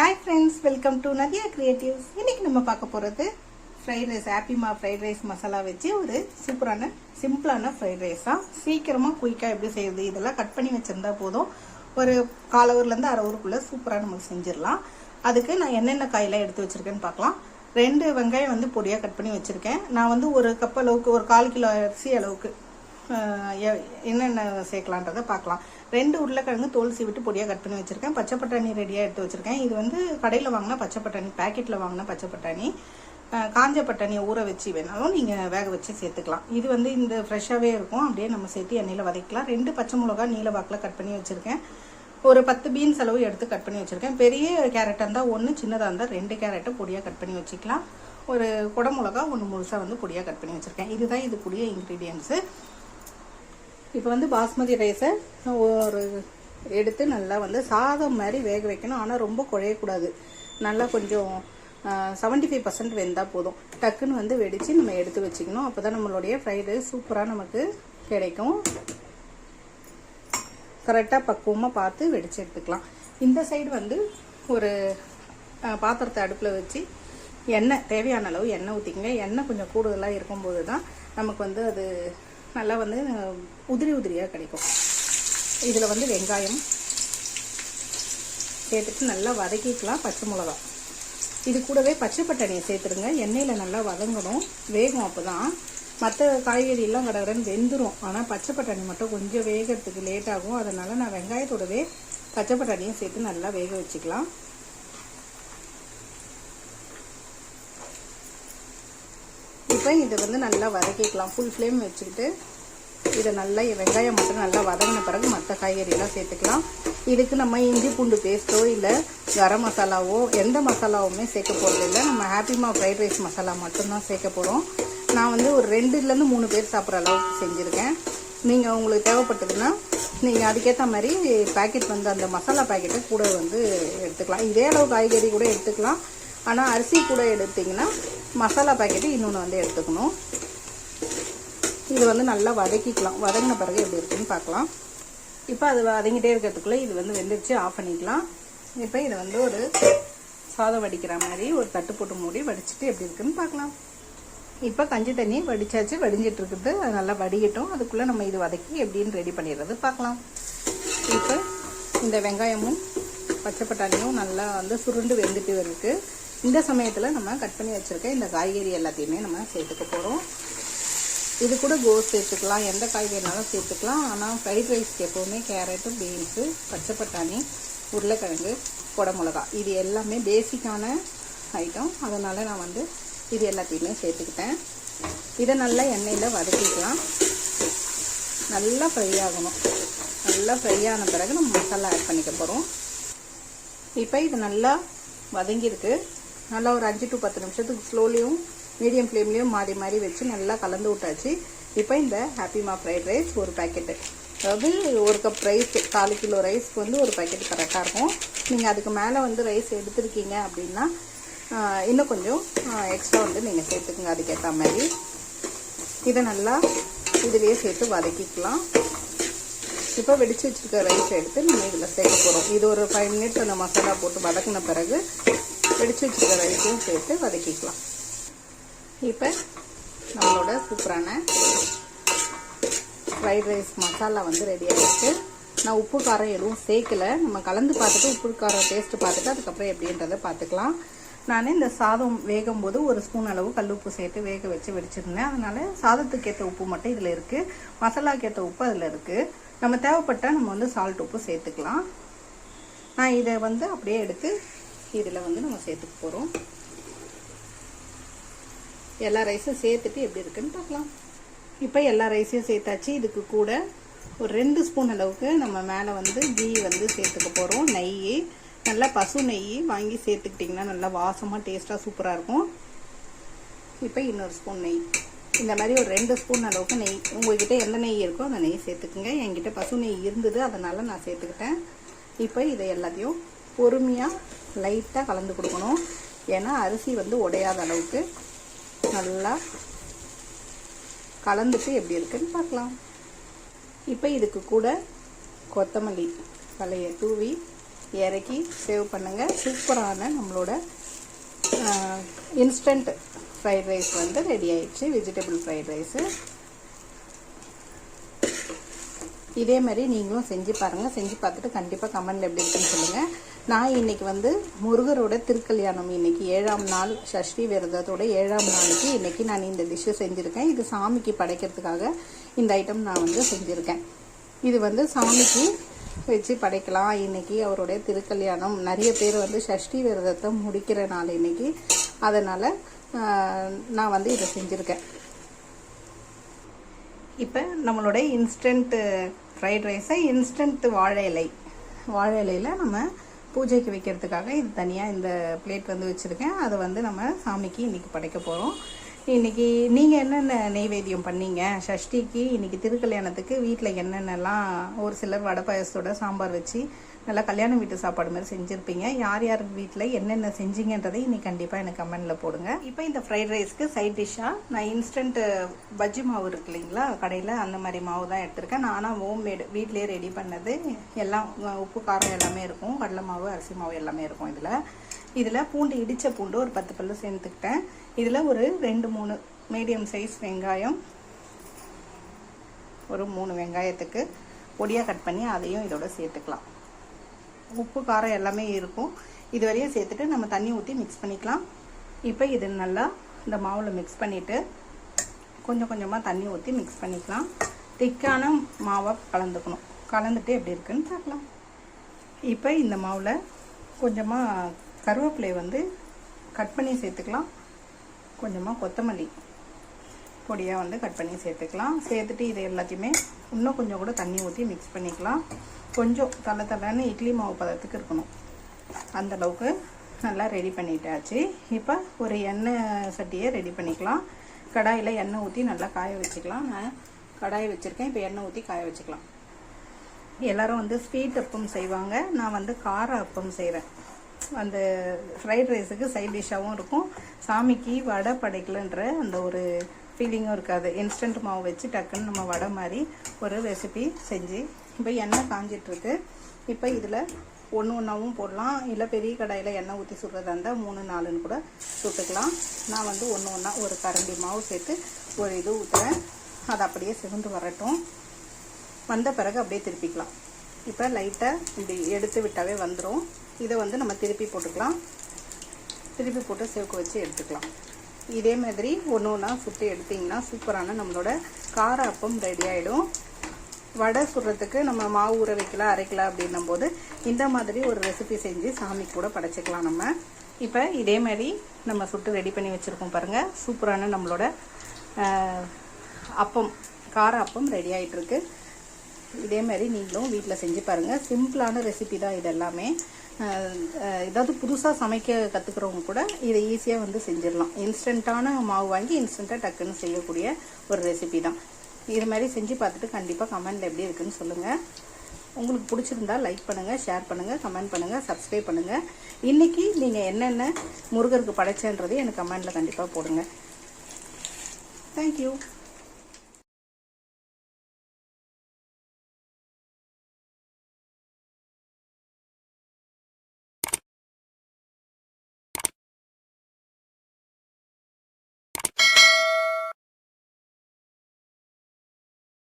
Hi friends welcome to Nadiya creatives இன்றைக்கி நம்ம பார்க்க போகிறது ஃப்ரைட் ரைஸ் ஹாப்பிமா ஃப்ரைட் ரைஸ் மசாலா வச்சு ஒரு சூப்பரான சிம்பிளான ஃப்ரைட் ரைஸ் தான் சீக்கிரமாக குயிக்காக எப்படி செய்யுது இதெல்லாம் கட் பண்ணி வச்சுருந்தா போதும். ஒரு கால் ஹவர்லேருந்து அரை ஊருக்குள்ளே சூப்பராக நமக்கு செஞ்சிடலாம். அதுக்கு நான் என்னென்ன காயெல்லாம் எடுத்து வச்சுருக்கேன்னு பார்க்கலாம். ரெண்டு வெங்காயம் வந்து பொடியாக கட் பண்ணி வச்சுருக்கேன். நான் வந்து ஒரு கப் அளவுக்கு ஒரு கால் கிலோ அரிசி அளவுக்கு எ- என்னென்ன சேர்க்கலான்றதை பார்க்கலாம். ரெண்டு உருளைக்கிழங்கு தோல் சீவிட்டு பொடியாக கட் பண்ணி வச்சுருக்கேன். பச்சை பட்டாணி ரெடியாக எடுத்து வச்சுருக்கேன். இது வந்து கடையில் வாங்கினா பச்சை பட்டாணி பேக்கெட்டில் வாங்கினா பச்சை பட்டாணி காஞ்ச பட்டாணியை ஊற வச்சு வேணாலும் நீங்கள் வேக வச்சு சேர்த்துக்கலாம். இது வந்து இந்த ஃப்ரெஷ்ஷாகவே இருக்கும். அப்படியே நம்ம சேர்த்து எண்ணெயில் வதக்கலாம் ரெண்டு பச்சை மிளகா நீல வாக்கில் கட் பண்ணி வச்சுருக்கேன். ஒரு பத்து பீன்ஸ் அளவு எடுத்து கட் பண்ணி வச்சுருக்கேன். பெரிய கேரட்டாக இருந்தால் ஒன்று சின்னதாக இருந்தால் ரெண்டு கேரட்டை பொடியாக கட் பண்ணி வச்சுக்கலாம். ஒரு குடமிளகா ஒன்று முழுசாக வந்து பொடியாக கட் பண்ணி வச்சுருக்கேன். இதுதான் இது இதுக்குரிய இன்க்ரீடியன்ஸு இப்போ வந்து பாஸ்மதி ரைஸை ஒரு எடுத்து நல்லா வந்து சாதம் மாதிரி வேக வைக்கணும். ஆனால் ரொம்ப குழையக்கூடாது. நல்லா கொஞ்சம் செவன்ட்டி ஃபைவ் பர்சன்ட் வெந்தால் போதும். டக்குன்னு வந்து வெடித்து நம்ம எடுத்து வச்சுக்கணும். அப்போ தான் நம்மளுடைய ஃப்ரைட் ரைஸ் சூப்பராக நமக்கு கிடைக்கும். கரெக்டாக பக்குவமாக பார்த்து வெடித்து எடுத்துக்கலாம். இந்த சைடு வந்து ஒரு பாத்திரத்தை அடுப்பில் வச்சு எண்ணெய் தேவையான அளவு எண்ணெய் ஊற்றிக்கங்க எண்ணெய் கொஞ்சம் கூடுதலாக இருக்கும்போது தான் நமக்கு வந்து அது நல்லா வந்து உதிரி உதிரியாக கிடைக்கும். இதில் வந்து வெங்காயம் சேர்த்துட்டு நல்லா வதக்கிக்கலாம் பச்சை மிளகா. இது கூடவே பச்சை பட்டாணியை சேர்த்துருங்க எண்ணெயில் நல்லா வதங்கணும். வேகும் அப்போ தான் மற்ற காய்கறியெல்லாம் கடகடன்னு வெந்துடும் ஆனால் பச்சை பட்டாணி மட்டும் கொஞ்சம் வேகிறதுக்கு லேட் ஆகும். நான் வெங்காயத்தோடவே பச்சை பட்டாணியும் சேர்த்து நல்லா வேக வச்சுக்கலாம். இப்போ இதை வந்து நல்லா வதக்கிக்கலாம். ஃபுல் ஃப்ளேம் வச்சுக்கிட்டு இதை நல்லா வெங்காயம் மட்டும் நல்லா வதங்கின பிறகு மற்ற காய்கறியெல்லாம் சேர்த்துக்கலாம். இதுக்கு நம்ம இஞ்சி பூண்டு பேஸ்ட்டோ இல்லை கரம் மசாலாவோ எந்த மசாலாவுமே சேர்க்க போகிறது இல்லை. நம்ம ஹாப்பிமா ஃப்ரைட் ரைஸ் மசாலா மட்டும்தான் சேர்க்க போகிறோம் நான் வந்து ஒரு ரெண்டுலேருந்து மூணு பேர் சாப்பிட்ற அளவுக்கு செஞ்சுருக்கேன். நீங்கள் உங்களுக்கு தேவைப்பட்டதுன்னா நீங்கள் அதுக்கேற்ற மாதிரி பேக்கெட் வந்து அந்த மசாலா பேக்கெட்டை கூட வந்து எடுத்துக்கலாம். இதே அளவு காய்கறி கூட எடுத்துக்கலாம். ஆனால் அரிசி கூட எடுத்திங்கன்னா மசாலா பேக்கெட்டு இன்னொன்று வந்து எடுத்துக்கணும். இது வந்து நல்லா வதக்கிக்கலாம். வதங்கின பிறகு எப்படி இருக்குன்னு பார்க்கலாம். இப்போ அது வதங்கிட்டே இருக்கிறதுக்குள்ளே இது வந்து வெந்துருச்சு ஆஃப் பண்ணிக்கலாம். இப்போ இதை வந்து ஒரு சாதம் வடிக்கிற மாதிரி ஒரு தட்டு போட்டு மூடி வடிச்சிட்டு எப்படி இருக்குன்னு பார்க்கலாம். இப்போ கஞ்சி தண்ணி வடித்தாச்சு வடிஞ்சிட்டு இருக்குது. அது நல்லா வடிகட்டும் அதுக்குள்ளே நம்ம இது வதக்கி எப்படின்னு ரெடி பண்ணிடுறது பார்க்கலாம். இப்போ இந்த வெங்காயமும் பச்சை பட்டாணியும் நல்லா வந்து சுருண்டு வெந்துட்டு இருக்குது இந்த சமயத்தில் நம்ம கட் பண்ணி வச்சுருக்க இந்த காய்கறி எல்லாத்தையுமே நம்ம சேர்த்துக்க போகிறோம் இது கூட கோஸ் சேர்த்துக்கலாம் எந்த காய்கறினாலும் சேர்த்துக்கலாம். ஆனால் ஃப்ரைட் ரைஸ்க்கு எப்போவுமே கேரட்டு பீன்ஸு பச்சை பட்டாணி உருளைக்கிழங்கு குடமிளகா. இது எல்லாமே பேசிக்கான ஐட்டம் அதனால் நான் வந்து இது எல்லாத்தையுமே சேர்த்துக்கிட்டேன். இதை நல்லா எண்ணெயில் வதக்கிக்கலாம். நல்லா ஃப்ரை ஆகணும். நல்லா ஃப்ரை ஆன பிறகு நம்ம மசாலா ஆட் பண்ணிக்க போகிறோம் இப்போ இது நல்லா வதங்கியிருக்கு. நல்லா ஒரு அஞ்சு டு பத்து நிமிஷத்துக்கு ஸ்லோலியும் மீடியம் ஃப்ளேம்லேயும் மாறி மாறி வச்சு நல்லா கலந்து விட்டாச்சு. இப்போ இந்த ஹாப்பிமா ஃப்ரைட் ரைஸ் ஒரு பேக்கெட்டு அதாவது ஒரு கப் ரைஸ் காலு கிலோ ரைஸ்க்கு வந்து ஒரு பேக்கெட் கரெக்டாக இருக்கும். நீங்கள் அதுக்கு மேலே வந்து ரைஸ் எடுத்துருக்கீங்க அப்படின்னா இன்னும் கொஞ்சம் எக்ஸ்ட்ரா வந்து நீங்கள் சேர்த்துக்குங்க. அதுக்கேற்ற மாதிரி. இதை நல்லா இதுலேயே சேர்த்து வதக்கிக்கலாம். இப்போ வெடிச்சு வச்சிருக்க ரைஸ் எடுத்து நம்ம இதில் சேர்க்க போகிறோம் இது ஒரு ஃபைவ் மினிட்ஸ் அந்த மசாலா போட்டு வதக்கின பிறகு வெடிச்சு வச்சுருக்க ரைஸையும் சேர்த்து வதக்கிக்கலாம். இப்போ நம்மளோட சூப்பரான ஃப்ரைட் ரைஸ் மசாலா வந்து ரெடி ஆகிடுச்சு நான் உப்பு காரம் எதுவும் சேர்க்கல. நம்ம கலந்து பார்த்துட்டு உப்பு காரம் டேஸ்ட் பார்த்துட்டு அதுக்கப்புறம் எப்படின்றத பார்த்துக்கலாம். நான் இந்த சாதம் வேகும் போது ஒரு ஸ்பூன் அளவு கல் உப்பு சேர்த்து வேக வச்சு வெடிச்சிருந்தேன். அதனால் சாதத்துக்கு ஏற்ற உப்பு மட்டும் இதில் இருக்குது மசாலாக்கு ஏற்ற உப்பு அதில் இருக்குது நம்ம தேவைப்பட்டால் நம்ம வந்து சால்ட் உப்பு சேர்த்துக்கலாம். நான் இதை வந்து அப்படியே எடுத்து இதில் வந்து நம்ம சேர்த்துக்க போகிறோம். எல்லா ரைஸும் சேர்த்துட்டு எப்படி இருக்குன்னு பார்க்கலாம். இப்போ எல்லா ரைஸையும் சேர்த்தாச்சு. இதுக்கு கூட ஒரு ரெண்டு ஸ்பூன் அளவுக்கு நம்ம மேலே வந்து கீ வந்து சேர்த்துக்க போகிறோம். நெய் நல்லா பசு நெய் வாங்கி சேர்த்துக்கிட்டிங்கன்னா நல்லா வாசமாக டேஸ்ட்டாக சூப்பராக இருக்கும். இப்போ இன்னொரு ஸ்பூன் நெய். இந்த மாதிரி ஒரு ரெண்டு ஸ்பூன் அளவுக்கு நெய். உங்கள்கிட்ட எந்த நெய் இருக்கோ அந்த நெய் சேர்த்துக்குங்க. என்கிட்ட பசு நெய் இருந்தது அதனால் நான் சேர்த்துக்கிட்டேன். இப்போ இதை எல்லாத்தையும் பொறுமையாக லைட்டாக கலந்து கொடுக்கணும். ஏன்னா அரிசி வந்து உடையாத அளவுக்கு நல்லா கலந்துட்டு எப்படி இருக்குன்னு பார்க்கலாம். இப்போ இதுக்கு கூட கொத்தமல்லி தலையை தூவி இறக்கி சேவ் பண்ணுங்கள் சூப்பரான நம்மளோட இன்ஸ்டன்ட் ஃப்ரைட் ரைஸ் வந்து ரெடி ஆயிடுச்சு. வெஜிடபிள் ஃப்ரைட் ரைஸு இதே மாதிரி நீங்களும் செஞ்சு பாருங்கள் செஞ்சு பார்த்துட்டு கண்டிப்பாக கமெண்டில் எப்படி இருக்குன்னு சொல்லுங்கள் நான் இன்னைக்கு வந்து முருகரோட திருக்கல்யாணம். இன்றைக்கி ஏழாம் நாள் சஷ்டி விரதத்தோட ஏழாம் நாளைக்கு இன்றைக்கி நான் இந்த டிஷ்ஷை செஞ்சுருக்கேன். இது சாமிக்கு படைக்கிறதுக்காக இந்த ஐட்டம் நான் வந்து செஞ்சுருக்கேன். இது வந்து சாமிக்கு வச்சு படைக்கலாம். இன்றைக்கி அவருடைய திருக்கல்யாணம். நிறைய பேர் வந்து சஷ்டி விரதத்தை முடிக்கிற நாள் இன்றைக்கி அதனால் நான் வந்து இதை செஞ்சுருக்கேன். இப்போ நம்மளோட இன்ஸ்டன்ட்டு ஃப்ரைட் ரைஸை இன்ஸ்டன்ட் வாழை இலை. வாழை இலையில் நம்ம பூஜைக்கு வைக்கிறதுக்காக இது தனியாக இந்த பிளேட் வந்து வச்சுருக்கேன். அதை வந்து நம்ம சாமிக்கு இன்றைக்கி படைக்க போகிறோம் இன்றைக்கி நீங்கள் என்னென்ன நெய்வேத்தியம் பண்ணீங்க? சஷ்டிக்கு இன்றைக்கி திருக்கல்யாணத்துக்கு வீட்டில் என்னென்னலாம் ஒரு சிலர் வடை பாயசத்தோட சாம்பார் வச்சு நல்லா கல்யாண வீட்டு சாப்பாடு மாதிரி செஞ்சுருப்பீங்க. யார் யார் வீட்டில் என்னென்ன செஞ்சீங்கன்றதை இன்னைக்கு கண்டிப்பாக எனக்கு கமெண்டில் போடுங்க. இப்போ இந்த ஃப்ரைட் ரைஸ்க்கு சைட் டிஷ்ஷாக நான் இன்ஸ்டன்ட் பஜ்ஜி மாவு இருக்கு இல்லைங்களா கடையில் அந்த மாதிரி மாவு தான் எடுத்திருக்கேன். நானாக ஹோம் மேடு வீட்டிலேயே ரெடி பண்ணது எல்லாம் உப்பு காரம் எல்லாமே இருக்கும். கடலை மாவு அரிசி மாவு எல்லாமே இருக்கும் இதில். இதில் பூண்டு இடித்த பூண்டு ஒரு பத்து பல்லு சேர்த்துக்கிட்டேன். இதில் ஒரு ரெண்டு மூணு மீடியம் சைஸ் வெங்காயம் ஒரு மூணு வெங்காயத்துக்கு பொடியாக கட் பண்ணி அதையும் இதோட சேர்த்துக்கலாம். உப்பு காரம் எல்லாமே இருக்கும். இது வரையும் சேர்த்துட்டு நம்ம தண்ணி ஊற்றி மிக்ஸ் பண்ணிக்கலாம். இப்போ இது நல்லா இந்த மாவில் மிக்ஸ் பண்ணிவிட்டு கொஞ்சம் கொஞ்சமாக தண்ணி ஊற்றி மிக்ஸ் பண்ணிக்கலாம். திக்கான மாவை கலந்துக்கணும். கலந்துட்டு எப்படி இருக்குன்னு பார்க்கலாம். இப்போ இந்த மாவில் கொஞ்சமாக கருவேப்பிலை வந்து கட் பண்ணி சேர்த்துக்கலாம். கொஞ்சமாக கொத்தமல்லி பொடியாக வந்து கட் பண்ணி சேர்த்துக்கலாம். சேர்த்துட்டு இது எல்லாத்தையுமே இன்னும் கொஞ்சம் கூட தண்ணி ஊற்றி மிக்ஸ் பண்ணிக்கலாம். கொஞ்சம் தலை தலைன்னு இட்லி மாவு பதத்துக்கு இருக்கணும். அந்த அளவுக்கு நல்லா ரெடி பண்ணிட்டாச்சு. இப்போ ஒரு எண்ணெய் சட்டியை ரெடி பண்ணிக்கலாம். கடாயில் எண்ணெய் ஊற்றி நல்லா காய வச்சுக்கலாம். நான் கடாய் வச்சுருக்கேன். இப்போ எண்ணெய் ஊற்றி காய வச்சுக்கலாம். எல்லோரும் வந்து ஸ்வீட் அப்பம் செய்வாங்க. நான் வந்து கார அப்பம் செய்கிறேன் அந்த ஃப்ரைட் ரைஸுக்கு சைட் டிஷ்ஷாகவும் இருக்கும். சாமிக்கு வடை படைக்கலன்ற அந்த ஒரு ஃபீலிங்கும் இருக்காது. இன்ஸ்டன்ட் மாவு வச்சு டக்குன்னு நம்ம வடை மாதிரி ஒரு ரெசிபி செஞ்சு இப்போ எண்ணெய் காஞ்சிட்ருக்கு. இப்போ இதில் ஒன்று ஒன்றாவும் போடலாம். இல்லை பெரிய கடாயில் எண்ணெய் ஊற்றி சுடுறதா இருந்தால் மூணு நாலுன்னு கூட சுட்டுக்கலாம். நான் வந்து ஒன்று ஒன்றா ஒரு கரண்டி மாவு சேர்த்து ஒரு இது ஊற்றுறேன் அது அப்படியே சிவந்து வரட்டும். வந்த பிறகு அப்படியே திருப்பிக்கலாம். இப்போ லைட்டாக இப்படி எடுத்து விட்டாவே வந்துடும் இதை வந்து நம்ம திருப்பி போட்டுக்கலாம். திருப்பி போட்டு சேவுக்கு வச்சு எடுத்துக்கலாம். இதே மாதிரி ஒன்று ஒன்றா சுட்டு எடுத்திங்கன்னா சூப்பரான நம்மளோட கார அப்பம் ரெடி ஆகிடும் வடை சுடுறதுக்கு நம்ம மாவு ஊற வைக்கலாம் அரைக்கலாம் அப்படின்னும் போது இந்த மாதிரி ஒரு ரெசிபி செஞ்சு சாமி கூட படைச்சிக்கலாம் நம்ம. இப்போ இதே மாதிரி நம்ம சுட்டு ரெடி பண்ணி வச்சுருக்கோம் பாருங்கள் சூப்பரான நம்மளோட அப்பம் கார அப்பம் ரெடி ஆகிட்டுருக்கு இதே மாதிரி நீங்களும் வீட்டில் செஞ்சு பாருங்கள் சிம்பிளான ரெசிபி தான் இது எல்லாமே. ஏதாவது புதுசாக சமைக்க கற்றுக்கிறவங்க கூட இதை ஈஸியாக வந்து செஞ்சிடலாம். இன்ஸ்டண்ட்டான மாவு வாங்கி இன்ஸ்டண்ட்டாக டக்குன்னு செய்யக்கூடிய ஒரு ரெசிபி தான். இது மாதிரி செஞ்சு பார்த்துட்டு கண்டிப்பாக கமெண்டில் எப்படி இருக்குன்னு சொல்லுங்கள் உங்களுக்கு பிடிச்சிருந்தா லைக் பண்ணுங்கள் ஷேர் பண்ணுங்கள் கமெண்ட் பண்ணுங்கள் சப்ஸ்கிரைப் பண்ணுங்கள் இன்றைக்கி நீங்கள் என்னென்ன முருகருக்கு படைச்சேன்றதையும் எனக்கு கமெண்டில் கண்டிப்பாக போடுங்க. தேங்க்யூ